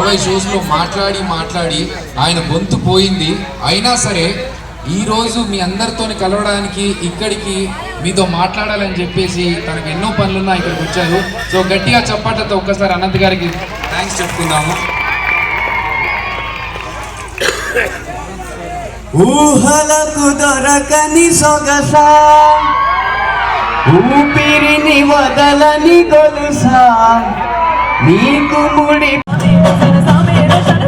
అరవై షోస్లో మాట్లాడి మాట్లాడి ఆయన గొంతు పోయింది. అయినా సరే ఈరోజు మీ అందరితో కలవడానికి ఇక్కడికి మీతో మాట్లాడాలని చెప్పేసి తనకు ఎన్నో పనులున్నా ఇక్కడికి వచ్చారు. సో గట్టిగా చప్పట్లతో ఒక్కసారి అనంత్ గారికి థ్యాంక్స్ చెప్పుకుందాము. ఊహలకు దొరకని సొగస ఊపిరిని వదలని గొలుసా నీకు ముడి Gracias.